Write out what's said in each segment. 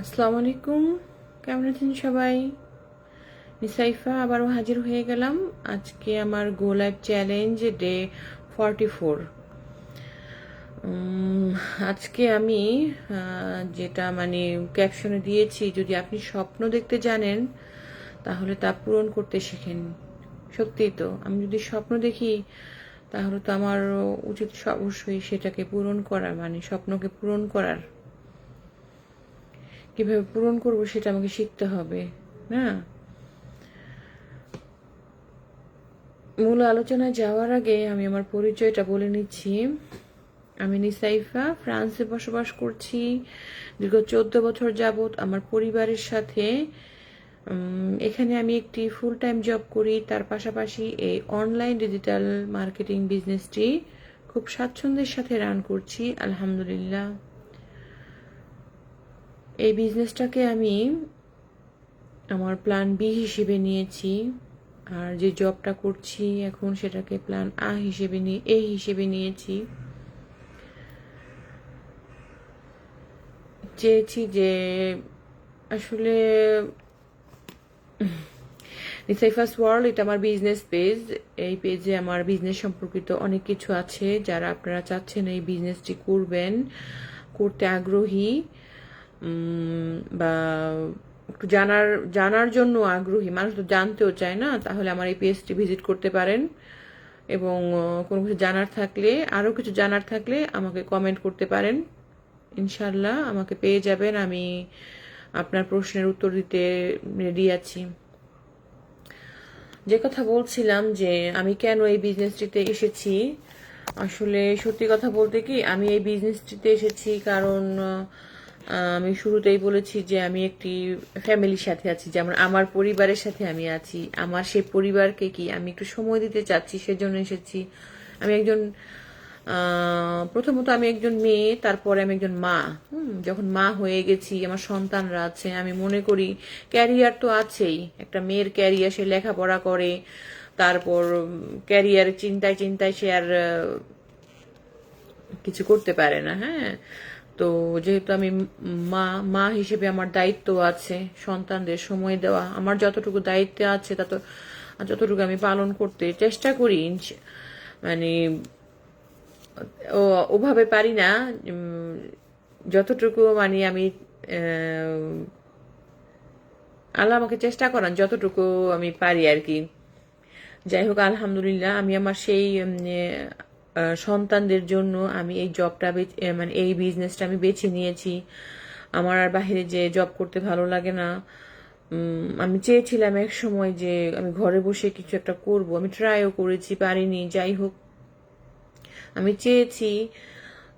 আসসালামু আলাইকুম। কেমন আছেন সবাই? নিসাইফা, আবারও হাজির হয়ে গেলাম আজকে আমার go life challenge day forty four আজকে আমি যেটা মানে ক্যাপশনে দিয়েছি, যদি আপনি স্বপ্ন দেখতে জানেন, তাহলে তা পূরণ করতে শেখেন। সত্যিই তো, আমি যদি স্বপ্ন দেখি, তাহলে তো আমার উচিত অবশ্যই সেটাকে পূরণ করার মানে স্বপ্নকে পূরণ করার। কীভাবে পূরণ করব সেটা আমাকে শিখতে হবে, না? মূল আলোচনায় যাওয়ার আগে আমি আমার পরিচয়টা বলে নিচ্ছি। আমি নিসাইফা, ফ্রান্সে বসবাস করছি, দীর্ঘ চোদ্দ বছর যাবত আমার পরিবারের সাথে। এখানে আমি একটি ফুল টাইম জব করি, তার পাশাপাশি এই অনলাইন ডিজিটাল মার্কেটিং বিজনেসটি খুব স্বাচ্ছন্দ্যের সাথে রান করছি, আলহামদুলিল্লাহ। এই বিজনেসটাকে আমি আমার প্ল্যান বি হিসেবে নিয়েছি। আর যে জবটা করছি এখন সেটাকে প্ল্যান আ হিসেবে নিয়ে এ হিসেবে নিয়েছি। চেয়েছি যে আসলে নিসাইফাস ওয়ার্ল্ড এটা আমার বিজনেস পেজ এই পেজে আমার বিজনেস সম্পর্কিত অনেক কিছু আছে। যারা আপনারা চাচ্ছেন এই বিজনেসটি করবেন, করতে আগ্রহী বা একটু জানার জানার জন্য আগ্রহী। মানুষ তো জানতেও চায় না, তাহলে আমার এই পেজটি ভিজিট করতে পারেন। এবং কোনো কিছু জানার থাকলে, আরও কিছু জানার থাকলে আমাকে কমেন্ট করতে পারেন। ইনশাল্লাহ আমাকে পেয়ে যাবেন। আমি আপনার প্রশ্নের উত্তর দিতে রেডি আছি। যে কথা বলছিলাম যে, আমি কেন এই বিজনেসটিতে এসেছি? আসলে সত্যি কথা বলতে কি, আমি এই বিজনেসটিতে এসেছি কারণ আমি শুরুতেই বলেছি যে আমি একটি ফ্যামিলির সাথে আছি। যেমন আমার পরিবারের সাথে আমি আছি। আমার সেই পরিবারকে কি আমি একটু সময় দিতে চাচ্ছি, সেজন্য এসেছি। আমি একজন প্রথমত আমি একজন মেয়ে, তারপরে আমি একজন মা। যখন মা হয়ে গেছি, আমার সন্তানরা আছে, আমি মনে করি ক্যারিয়ার তো আছেই। একটা মেয়ের ক্যারিয়ার, সে লেখাপড়া করে, তারপর ক্যারিয়ার চিন্তায় চিন্তায় সে আর কিছু করতে পারে না হ্যাঁ। তো যেহেতু আমি মা মা হিসেবে আমার দায়িত্ব আছে, সন্তানদের সময় দেওয়া, আমার যতটুকু দায়িত্ব আছে তত যতটুকু আমি পালন করতে চেষ্টা করি মানে ওভাবে পারি না যতটুকু মানে আমি আল্লাহ আমাকে চেষ্টা করান, যতটুকু আমি পারি আর কি। যাই হোক, আলহামদুলিল্লাহ, আমি আমার সেই সন্তানদের জন্য আমি এই জবটা মানে এই বিজনেসটা আমি বেছে নিয়েছি। আমার আর বাইরে যে জব করতে ভালো লাগে না। আমি চেয়েছিলাম এক সময় যে আমি ঘরে বসে কিছু একটা করব। আমি ট্রাইও করেছি, পারিনি, যাই হোক। আমি চেয়েছি।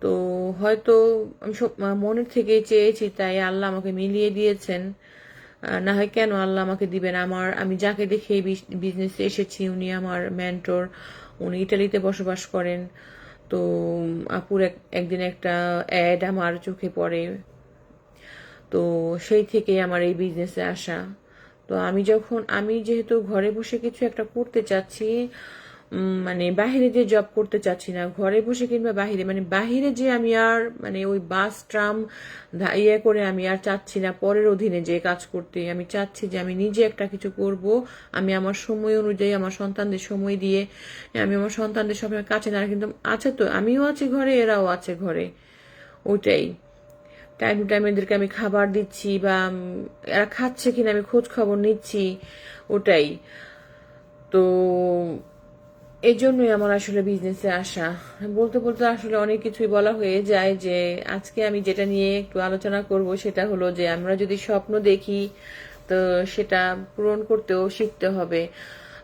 তো হয়তো আমি সব- মনের থেকেই চেয়েছি, তাই আল্লাহ আমাকে মিলিয়ে দিয়েছেন। না হয় কেন আল্লাহ আমাকে দিবেন। আমার, আমি যাকে দেখে বিজনেসে এসেছি, উনি আমার মেন্টর উনি ইটালিতে বসবাস করেন। তো আপুর এক- একদিন একটা অ্যাড আমার চোখে পড়ে। তো সেই থেকে আমার এই বিজনেসে আসা। তো আমি যখন, আমি যেহেতু ঘরে বসে কিছু একটা করতে চাচ্ছি মানে বাহিরে যে জব করতে চাচ্ছি না, ঘরে বসে কিংবা বাহিরে মানে বাহিরে যে আমি আর মানে ওই বাস ট্রাম ইয়ে করে আমি আর চাচ্ছি না, পরের অধীনে যে কাজ করতে আমি চাচ্ছি যে আমি নিজে একটা কিছু করব, আমি আমার সময় অনুযায়ী, আমার সন্তানদের সময় দিয়ে, আমি আমার সন্তানদের সবসময় কাছে না, কিন্তু আছে তো, আমিও আছি ঘরে, এরাও আছে ঘরে, ওইটাই। টাইম টু টাইম এদেরকে আমি খাবার দিচ্ছি বা এরা খাচ্ছে কিনা আমি খোঁজ খবর নিচ্ছি, ওটাই। তো এই জন্যই আমার আসলে বিজনেসে আসা। বলতে বলতে আসলে অনেক কিছুই বলা হয়ে যায় যে, আজকে আমি যেটা নিয়ে একটু আলোচনা করব সেটা হলো যে, আমরা যদি স্বপ্ন দেখি, তো সেটা পূরণ করতেও শিখতে হবে।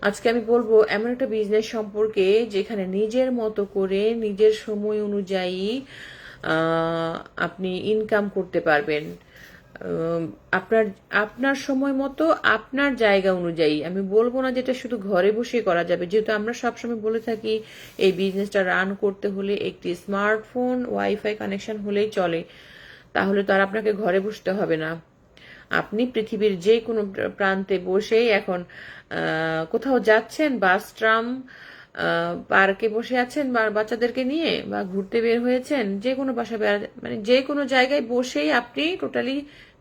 আজকে আমি বলব, এমন একটা বিজনেস সম্পর্কে যেখানে নিজের মতো করে নিজের সময় অনুযায়ী আপনি ইনকাম করতে পারবেন। আপনার আপনার সময় মতো আপনার জায়গা অনুযায়ী, আমি বলব না যেটা শুধু ঘরে বসে করা যাবে, যেহেতু আমরা সবসময় বলে থাকি এই বিজনেসটা রান করতে হলে একটি স্মার্টফোন ওয়াইফাই কানেকশন হলেই চলে, তাহলে তো আর আপনাকে ঘরে বসতে হবে না। আপনি পৃথিবীর যে কোনো প্রান্তে বসেই এখন কোথাও যাচ্ছেন, বাস, ট্রাম পার্কে বসে আছেন বা বাচ্চাদেরকে নিয়ে বা ঘুরতে বের হয়েছেন, যে কোনো বাসা মানে যে কোনো জায়গায় বসেই আপনি টোটালি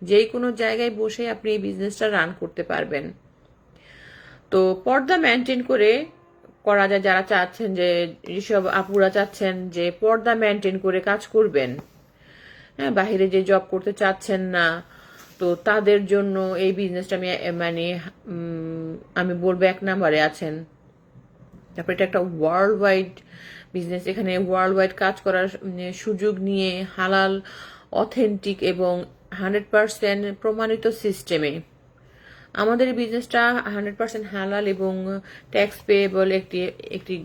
যে কোনো জায়গায় বসেই আপনি এই বিজনেসটা রান করতে পারবেন। তো পর্দা মেনটেন করে করা যায়, যারা চাচ্ছেন যে যেসব আপুরা চাচ্ছেন যে পর্দা মেনটেন করে কাজ করবেন। হ্যাঁ বাহিরে যে জব করতে চাচ্ছেন না, তো তাদের জন্য এই বিজনেসটা আমি মানে আমি বলব এক নাম্বারে আছেন। তারপর এটা একটা ওয়ার্ল্ড ওয়াইড বিজনেস এখানে ওয়ার্ল্ড ওয়াইড কাজ করার সুযোগ নিয়ে হালাল অথেন্টিক এবং হান্ড্রেড পার্সেন্ট প্রমাণিত সিস্টেমে আমাদের এই বিজনেসটা হান্ড্রেড পার্সেন্ট হালাল এবং ট্যাক্স পেয়েবল একটি একটি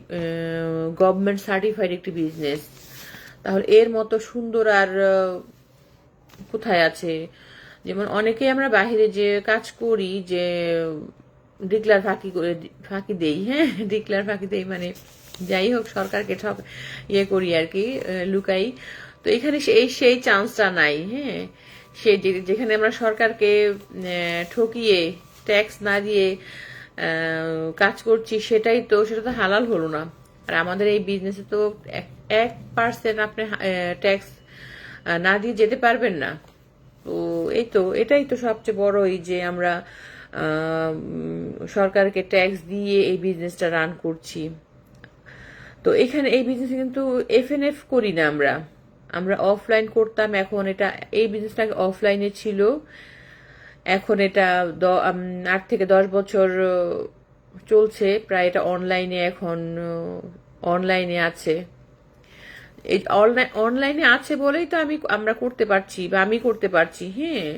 গভর্নমেন্ট সার্টিফাইড একটি বিজনেস তাহলে এর মতো সুন্দর আর কোথায় আছে? যেমন অনেকেই আমরা বাহিরে যে কাজ করি, যে ডিক্লার ফাঁকি করে ফাঁকি দেই হ্যাঁ? ডিক্লার ফাঁকি দেই মানে যাই হোক, সরকারকে ঠক ইয়ে করি আর কি লুকাই। তো এখানে সেই সেই চান্সটা নাই হ্যাঁ? সে যেখানে আমরা সরকারকে ঠকিয়ে ট্যাক্স না দিয়ে কাজ করছি সেটাই তো সেটা তো হালাল হলো না। আর আমাদের এই বিজনেসে তো এক- পার্সেন্ট আপনি ট্যাক্স না দিয়ে যেতে পারবেন না। তো এই তো এটাই তো সবচেয়ে বড় এই যে আমরা সরকারকে ট্যাক্স দিয়ে এই বিজনেসটা রান করছি। তো এখানে এই বিজনেস কিন্তু এফ এন এফ করি না আমরা। আমরা অফলাইন করতাম, এখন এটা, এই বিজনেসটা অফলাইনে ছিল। এখন এটা আট থেকে দশ বছর চলছে, প্রায় এটা অনলাইনে এখন অনলাইনে আছে। এই অনলাইনে আছে বলেই তো আমি আমরা করতে পারছি বা আমি করতে পারছি হ্যাঁ।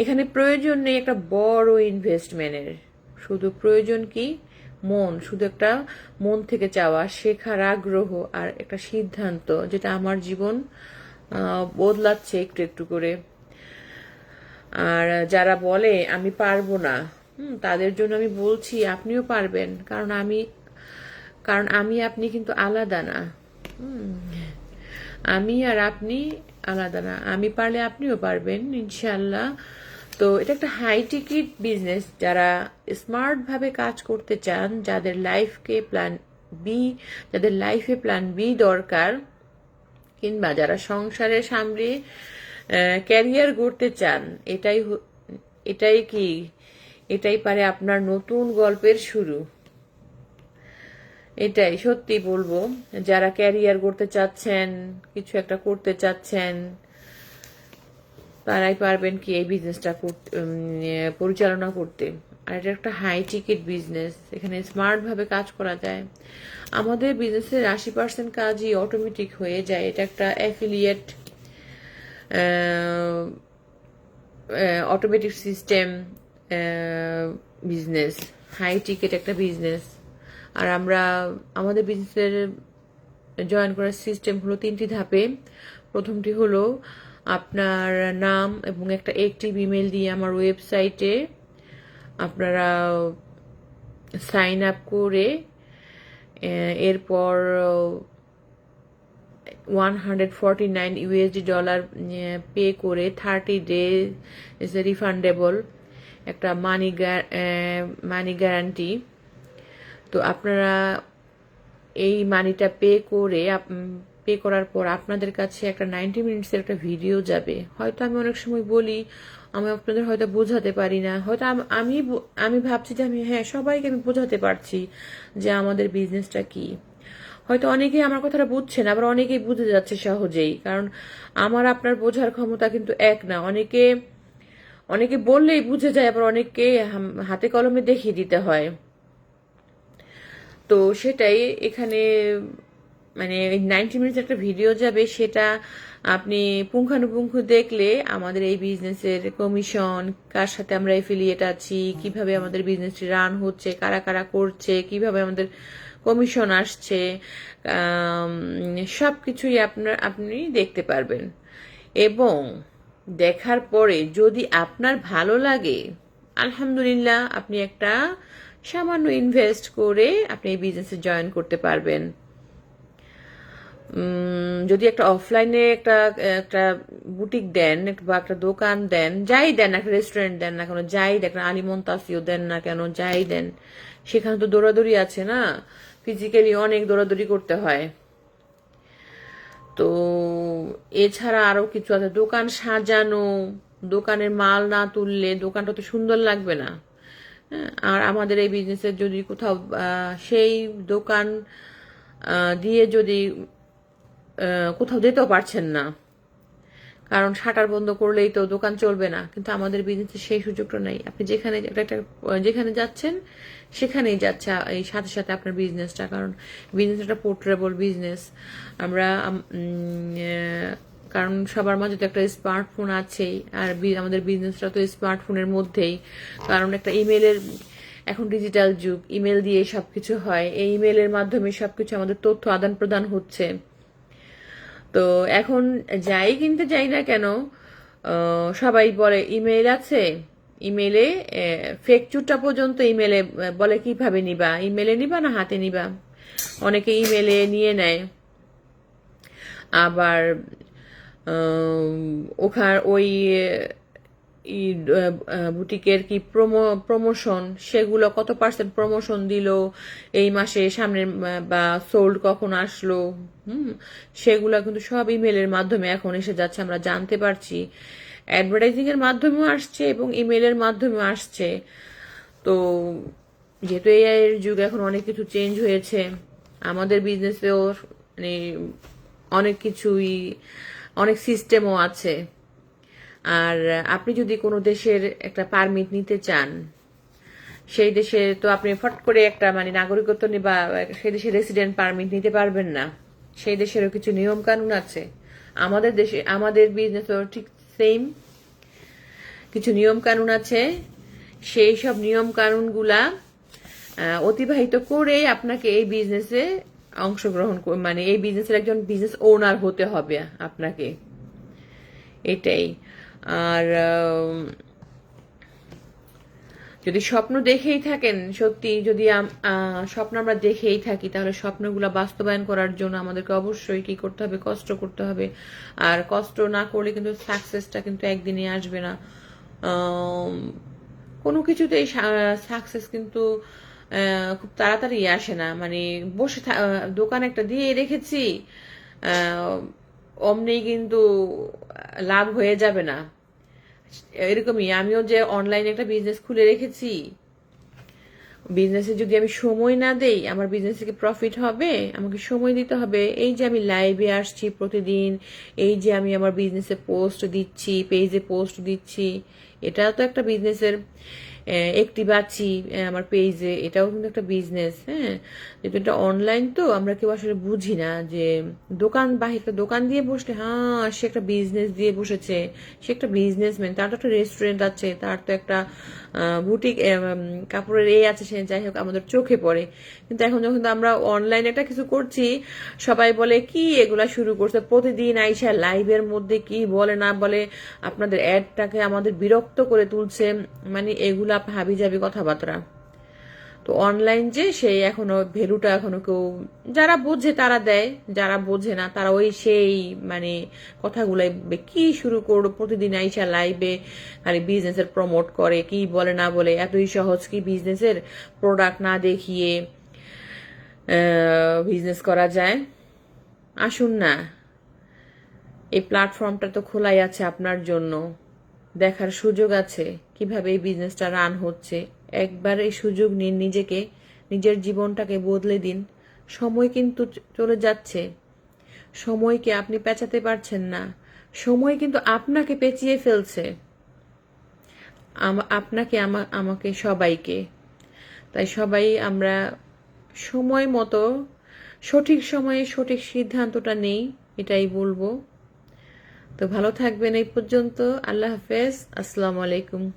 এখানে প্রয়োজন নেই একটা বড় ইনভেস্টমেন্টের শুধু প্রয়োজন কি? মন, শুধু একটা মন থেকে চাওয়া, শেখার আগ্রহ আর একটা সিদ্ধান্ত যেটা আমার জীবন বদলাচ্ছে একটু একটু করে। আর যারা বলে, আমি পারব না তাদের জন্য আমি বলছি, আপনিও পারবেন। কারণ আমি কারণ আমি, আপনি কিন্তু আলাদা না। আমি আর আপনি আলাদা না। আমি পারলে আপনিও পারবেন ইনশাল্লাহ তো এটা একটা হাই টিকিট বিজনেস যারা স্মার্ট ভাবে কাজ করতে চান, যাদের লাইফকে প্ল্যান বি যাদের লাইফে প্ল্যান বি দরকার, কিংবা যারা সংসারে সামলে ক্যারিয়ার গড়তে চান, এটাই এটাই কি, এটাই পারে আপনার নতুন গল্পের শুরু। এটাই সত্যি বলব, যারা ক্যারিয়ার করতে চাচ্ছেন, কিছু একটা করতে চাচ্ছেন তারাই পারবেন কি এই বিজনেসটা পরিচালনা করতে। আর এটা একটা হাই টিকিট বিজনেস এখানে স্মার্ট ভাবে কাজ করা যায়। আমাদের বিজনেসের আশি পার্সেন্ট কাজই অটোমেটিক হয়ে যায়। এটা একটা affiliate automatic system business high ticket একটা বিজনেস আর আমরা, আমাদের বিজনেসের জয়েন করার সিস্টেম হলো তিনটি ধাপে। প্রথমটি হলো আপনার নাম এবং একটা একটিভ ইমেল দিয়ে আমার ওয়েবসাইটে আপনারা সাইন আপ করে এরপর one hundred forty nine USD dollar pay করে থার্টি ডে ইজ রিফান্ডেবল একটা মানি মানি গ্যারান্টি তো আপনারা এই মানিটা পে করে পে করার পর আপনাদের কাছে একটা নাইনটি মিনিটসের একটা ভিডিও যাবে। হয়তো আমি অনেক সময় বলি, আমি আপনাদের হয়তো বোঝাতে পারি না। হয়তো আমি আমি ভাবছি যে আমি হ্যাঁ সবাইকে আমি বোঝাতে পারছি যে আমাদের বিজনেসটা কি। হয়তো অনেকেই আমার কথাটা বুঝছেন আবার অনেকেই বুঝে যাচ্ছে সহজেই। কারণ আমার, আপনার বোঝার ক্ষমতা কিন্তু এক না। অনেকে অনেকে বললেই বুঝে যায়, আবার অনেককে হাতে কলমে দেখিয়ে দিতে হয়। তো সেটাই এখানে মানে নাইনটি মিনিটস একটা ভিডিও যাবে, সেটা আপনি পুঙ্খানুপুঙ্খ দেখলে আমাদের এই বিজনেসের কমিশন কার সাথে আমরা এফিলিয়েট আছি, কীভাবে আমাদের বিজনেসটি রান হচ্ছে, কারা কারা করছে, কীভাবে আমাদের কমিশন আসছে সব কিছুই আপনার, আপনি দেখতে পারবেন। এবং দেখার পরে যদি আপনার ভালো লাগে, আলহামদুলিল্লাহ, আপনি একটা সামান্য ইনভেস্ট করে আপনি এই বিজনেসে জয়েন করতে পারবেন। যদি একটা অফলাইনে একটা একটা বুটিক দেন বা একটা দোকান দেন যাই দেন একটা রেস্টুরেন্ট দেন না কেন যাই দেন একটা আলিমন তাসিও দেন না কেন যাই দেন সেখানে তো দৌড়াদৌড়ি আছে না? ফিজিক্যালি অনেক দৌড়াদৌড়ি করতে হয়। তো এছাড়া আরও কিছু আছে দোকান সাজানো দোকানের মাল না তুললে দোকানটা তো সুন্দর লাগবে না। হ্যাঁ, আর আমাদের এই বিজনেসের যদি কোথাও সেই দোকান দিয়ে যদি কোথাও যেতেও পারছেন না। কারণ শাটার বন্ধ করলেই তো দোকান চলবে না, কিন্তু আমাদের বিজনেসে সেই সুযোগটা নেই। আপনি যেখানে একটা যেখানে যাচ্ছেন, সেখানেই যাচ্ছে এই সাথে সাথে আপনার বিজনেসটা কারণ বিজনেস একটা পোর্টেবল বিজনেস আমরা কারণ সবার মাঝে তো একটা স্মার্টফোন আছেই, আর আমাদের বিজনেসটা তো স্মার্টফোনের মধ্যেই। কারণ একটা ইমেলের এখন ডিজিটাল যুগ ইমেল দিয়ে সবকিছু হয়। এই ইমেলের মাধ্যমে সবকিছু আমাদের তথ্য আদান প্রদান হচ্ছে। তো এখন যাই কিনতে যাই না কেন সবাই বলে ইমেল আছে। ইমেলে ফেক চুটটা পর্যন্ত ইমেলে বলে কীভাবে নিবা? ইমেলে নিবা না হাতে নিবা? অনেকে ইমেলে নিয়ে নেয়। আবার ওখান ওই বুটিকের কি প্রোমো প্রমোশন সেগুলো কত পার্সেন্ট প্রমোশন দিল, এই মাসে সামনের বা সোল্ড কখন আসলো, হুম, সেগুলো কিন্তু সব ইমেলের মাধ্যমে এখন এসে যাচ্ছে, আমরা জানতে পারছি। অ্যাডভার্টাইজিং এর মাধ্যমেও আসছে এবং ইমেলের মাধ্যমেও আসছে। তো, যেহেতু এআই এর যুগ, এখন অনেক কিছু চেঞ্জ হয়েছে। আমাদের বিজনেসেও মানে অনেক কিছুই, অনেক সিস্টেমও আছে। আর আপনি যদি কোনো দেশের একটা পারমিট নিতে চান, সেই দেশে তো আপনি ফট করে একটা মানে নাগরিকত্ব বা সেই দেশে রেসিডেন্ট পারমিট নিতে পারবেন না। সেই দেশেরও কিছু নিয়ম কানুন আছে। আমাদের দেশে, আমাদের বিজনেসও ঠিক সেম কিছু নিয়ম কানুন আছে। সেই সব নিয়ম কানুনগুলা অতিবাহিত করে আপনাকে এই বিজনেসে অংশগ্রহণ মানে এই বিজনেসের একজন বিজনেস ওনার হতে হবে আপনাকে। এটাই। আর যদি স্বপ্ন দেখেই থাকেন, সত্যি যদি স্বপ্ন আমরা দেখেই থাকি, তাহলে স্বপ্নগুলো বাস্তবায়ন করার জন্য আমাদেরকে অবশ্যই কি করতে হবে? কষ্ট করতে হবে। আর কষ্ট না করলে কিন্তু সাকসেসটা কিন্তু একদিনে আসবে না। কোনো কিছুতেই সাকসেস কিন্তু খুব তাড়াতাড়ি আসে না। মানে বসে দোকান একটা দিয়ে রেখেছি অমনি কিন্তু লাভ হয়ে যাবে না। এরকমই, আমিও যে অনলাইনে একটা বিজনেস খুলে রেখেছি। বিজনেসে যদি আমি সময় না দেই, আমার বিজনেসে কি প্রফিট হবে, আমাকে সময় দিতে হবে। এই যে আমি লাইভে আসছি প্রতিদিন, এই যে আমি আমার বিজনেসে পোস্ট দিচ্ছি পেজে পোস্ট দিচ্ছি, এটাও তো একটা বিজনেসের একটি বাচ্চি আমার পেজে এটাও কিন্তু একটা বিজনেস হ্যাঁ? যেহেতু এটা অনলাইন তো, আমরা কেউ আসলে বুঝি না যে দোকান বাহির দোকান দিয়ে বসলে হ্যাঁ সে একটা বিজনেস দিয়ে বসেছে, সে একটা বিজনেসম্যান তার তো একটা রেস্টুরেন্ট আছে, তার তো একটা বুটিক কাপড়ের এই আছে, সে যাই হোক, আমাদের চোখে পড়ে। কিন্তু এখন যখন আমরা অনলাইনে একটা কিছু করছি, সবাই বলে, কি এগুলা শুরু করছে? প্রতিদিন আইসা লাইভের মধ্যে কি বলে, না বলে, আপনাদের অ্যাডটাকে আমাদের বিরক্ত করে তুলছে। মানে এগুলা হাবি যাবি কথাবার্তা। তো অনলাইন যে সেই এখনও ভ্যালুটা এখনও কেউ, যারা বোঝে তারা দেয়, যারা বোঝে না তারা ওই সেই মানে কথাগুলাই কি শুরু করো প্রতিদিন আইসা লাইভে খালি বিজনেসের প্রমোট করে, কি বলে না বলে, এতই সহজ কি বিজনেসের প্রোডাক্ট না দেখিয়ে বিজনেস করা যায়? আসুন না। এই প্ল্যাটফর্মটা তো খোলাই আছে আপনার জন্য। দেখার সুযোগ আছে। কীভাবে এই বিজনেসটা রান হচ্ছে। একবার এই সুযোগ নিন, নিজেকে, নিজের জীবনটাকে বদলে দিন। সময় কিন্তু চলে যাচ্ছে। সময়কে আপনি পেঁচাতে পারছেন না। সময় কিন্তু আপনাকে পেঁচিয়ে ফেলছে। আপনাকে, আমা- আমাকে, সবাইকে। তাই সবাই আমরা সময় মতো, সঠিক সময়ে সঠিক সিদ্ধান্তটা নেই, এটাই বলব। তো ভালো থাকবেন এই পর্যন্ত। আল্লাহ হাফেজ। আসসালামু আলাইকুম।